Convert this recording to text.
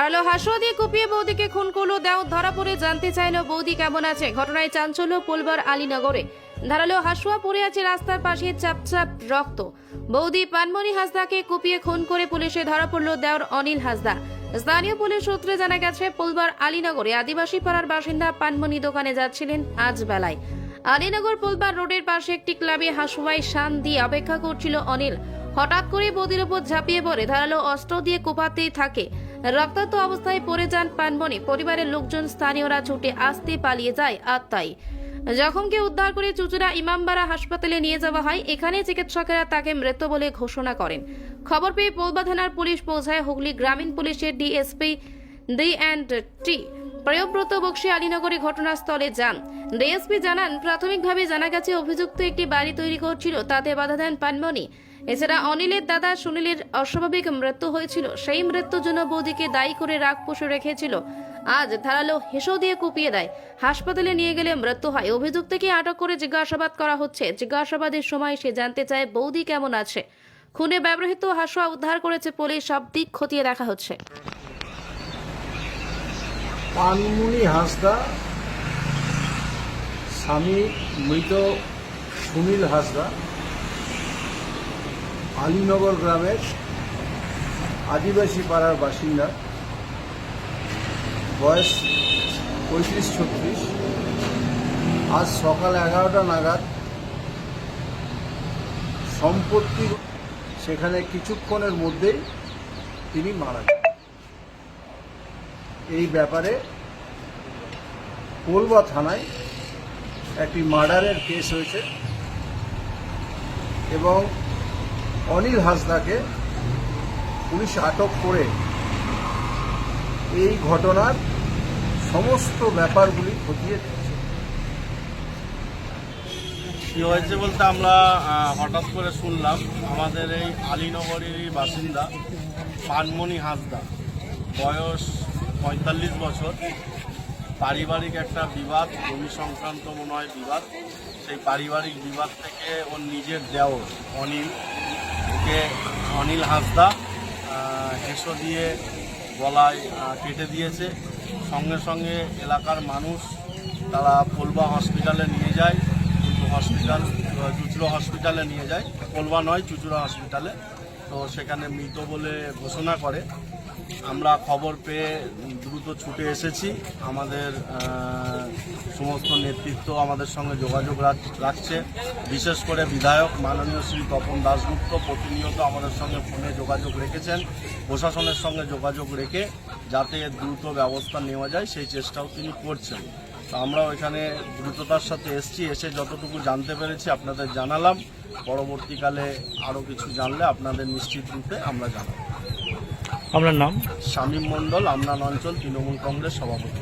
ধারালো হাসুয়া দিয়ে কুপিয়ে বৌদিকে খুন করল দেও ধরা পড়ে জানতে চাইলো বৌদি কেমন আছে। ঘটনায় চাঞ্চল্য পোলবার আলীনগরে। ধারালো হাসুয়া পড়ে আছে রাস্তার পাশে চাপচাপ রক্ত। বৌদি পানমণি হাসদাকে কুপিয়ে খুন করে পুলিশে ধরা পড়ল দেওর অনিল হাসদা। স্থানীয় পুলিশ সূত্রে জানা গেছে, পোলবার আলীনগরে আদিবাসী পাড়ার বাসিন্দা পানমণি দোকানে যাচ্ছিলেন আজ বেলায়। আলীনগর পোলবার রোডের পাশে একটি ক্লাবে হাসুয়ায় শান দিয়ে অপেক্ষা করছিল অনিল। হঠাৎ করে বৌদির ওপর ঝাঁপিয়ে পড়ে। ধারালো অস্ত্র দিয়ে কোপাতেই থাকে। রক্তাক্ত অবস্থায় পড়ে যান পানমণি পরিবারের লোকজন স্থানীয়রা ছুটে আসতে পালিয়ে যায় আত্মাই জখমকে উদ্ধার করে চুচুড়া ইমামবাড়া হাসপাতালে নিয়ে যাওয়া হয়। এখানে চিকিৎসকেরা তাকে মৃত বলে ঘোষণা করেন। খবর পেয়ে পৌলবা থানার পুলিশ পৌঁছায়। হুগলি গ্রামীণ পুলিশের DSP D and T Priyabrata Bakshi আলীনগরে ঘটনাস্থলে যান। ডিএসপি জানান, প্রাথমিকভাবে জানা গেছে, অভিযুক্ত একটি বাড়ি তৈরি করছিল। তাতে বাধা দেন পানমণি এছাড়া অনিলের দাদা সুনীলের অস্বাভাবিক মৃত্যু হয়েছিল। সেই মৃত্যুর জন্য বৌদিকে দায়ী করে রাগ পুষে রেখেছিল। আজ ধারালো হেসো দিয়ে কুপিয়ে দেয়। হাসপাতালে নিয়ে গেলে মৃত্যু হয়। অভিযুক্তকে আটক করে জিজ্ঞাসাবাদ করা হচ্ছে। জিজ্ঞাসাবাদের সময় সে জানতে চায়, বৌদি কেমন আছে? খুনে ব্যবহৃত হাসুয়া উদ্ধার করেছে পুলিশ। সব দিক খতিয়ে দেখা হচ্ছে। পানমুনি হাঁসদা, স্বামী মৃত সুনীল হাঁসদা। আলীনগর গ্রামের আদিবাসী পাড়ার বাসিন্দা, বয়স পঁয়ত্রিশ, ছত্রিশ। আজ সকাল এগারোটা নাগাদ সম্পত্তি সেখানে কিছুক্ষণের মধ্যেই তিনি মারা যান। এই ব্যাপারে কোলবা থানায় একটি মার্ডারের কেস হয়েছে এবং অনিল হাসদাকে পুলিশ আটক করে এই ঘটনার সমস্ত ব্যাপারগুলি খতিয়ে কি হয়েছে বলতে আমরা হঠাৎ করে শুনলাম আমাদের এই আলীনগরেরই বাসিন্দা পানমণি হাসদা বয়স পঁয়তাল্লিশ বছর। পারিবারিক একটা বিবাদ জমি সংক্রান্ত মনে হয় বিবাদ। সেই পারিবারিক বিবাদ থেকে ওর নিজের দেওর অনিল ওকে অনিল হাঁসদা হেসো দিয়ে গলায় কেটে দিয়েছে। সঙ্গে সঙ্গে এলাকার মানুষ তারা পোলবা হসপিটালে নিয়ে যায়। কিন্তু হসপিটাল, চুচুড়ো হসপিটালে নিয়ে যায়। পোলবা নয়, চুচুড়ো হসপিটালে। তো সেখানে মৃত বলে ঘোষণা করে। আমরা খবর পেয়ে দ্রুত ছুটে এসেছি। আমাদের সমস্ত নেতৃত্ব আমাদের সঙ্গে যোগাযোগ রাখ- রাখছে। বিশেষ করে বিধায়ক মাননীয় শ্রী তপন দাশগুপ্ত প্রতিনিয়ত আমাদের সঙ্গে ফোনে যোগাযোগ রেখেছেন। প্রশাসনের সঙ্গে যোগাযোগ রেখে যাতে দ্রুত ব্যবস্থা নেওয়া যায়, সেই চেষ্টাও তিনি করছেন। তো আমরা ওইখানে দ্রুততার সাথে এসছি, এসে যতটুকু জানতে পেরেছি আপনাদের জানালাম। পরবর্তীকালে আরও কিছু জানলে আপনাদের নিশ্চিত রূপে আমরা জানাব। আপনার নাম? শামীম মণ্ডল আমনান অঞ্চল তৃণমূল কংগ্রেস সভাপতি।